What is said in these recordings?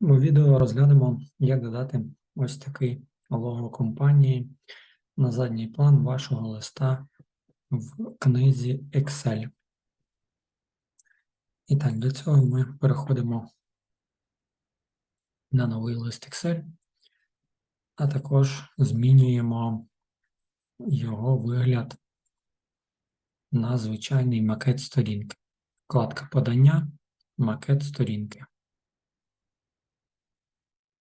У відео розглянемо, як додати ось такий лого компанії на задній план вашого листа в книзі Excel. І так, для цього ми переходимо на новий лист Excel, а також змінюємо його вигляд на звичайний макет сторінки. Вкладка подання, макет сторінки.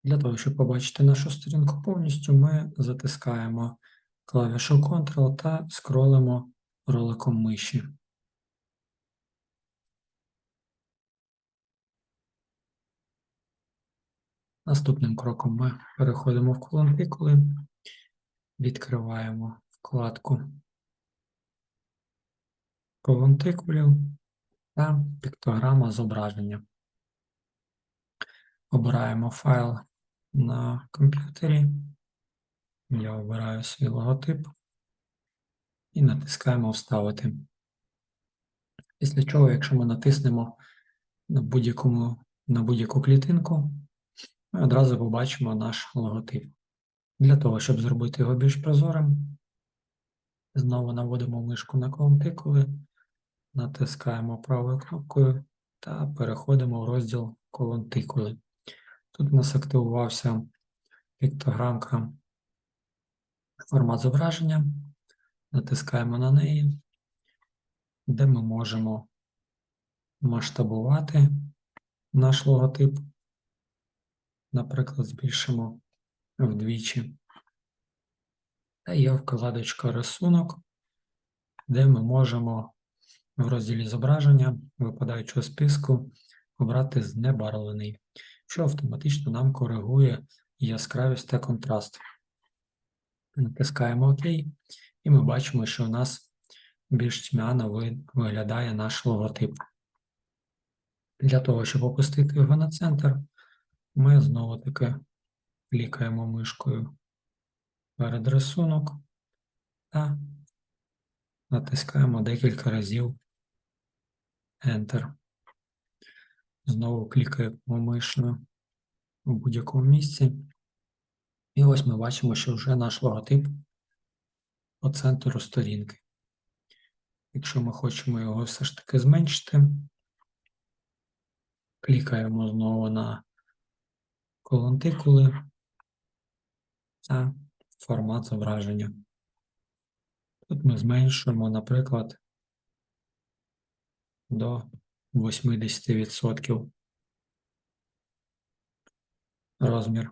Для того, щоб побачити нашу сторінку повністю, ми затискаємо клавішу Ctrl та скролимо роликом миші. Наступним кроком ми переходимо в колон пікули, відкриваємо вкладку колон тикулів та піктограма зображення. Обираємо файл на комп'ютері. Я обираю свій логотип і натискаємо Вставити. Після чого, якщо ми натиснемо на будь-якому на будь-яку клітинку, ми одразу побачимо наш логотип. Для того, щоб зробити його більш прозорим, знову наводимо мишку на колонтикули, натискаємо правою кнопкою та переходимо в розділ колонтикули. Тут у нас активувався піктограмка формат зображення, натискаємо на неї, де ми можемо масштабувати наш логотип. Наприклад, збільшимо вдвічі. Та є вкладочка рисунок, де ми можемо в розділі зображення випадаючого списку обрати знебарвлений, що автоматично нам коригує яскравість та контраст. Натискаємо ОК, і ми бачимо, що у нас більш тьмяно виглядає наш логотип. Для того, щоб опустити його на центр, ми знову-таки клікаємо мишкою перед рисунок та натискаємо декілька разів Enter. Знову клікаємо мишою у будь-якому місці. І ось ми бачимо, що вже наш логотип по центру сторінки. Якщо ми хочемо його все ж таки зменшити, клікаємо знову на колонтикули та формат зображення. Тут ми зменшуємо, наприклад, до 80% розмір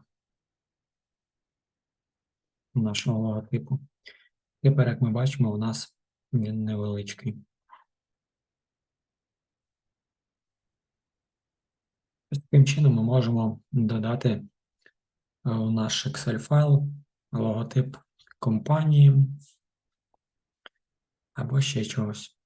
нашого логотипу. Тепер, як ми бачимо, у нас він невеличкий. Таким чином ми можемо додати е, в наш Excel файл логотип компанії або ще чогось.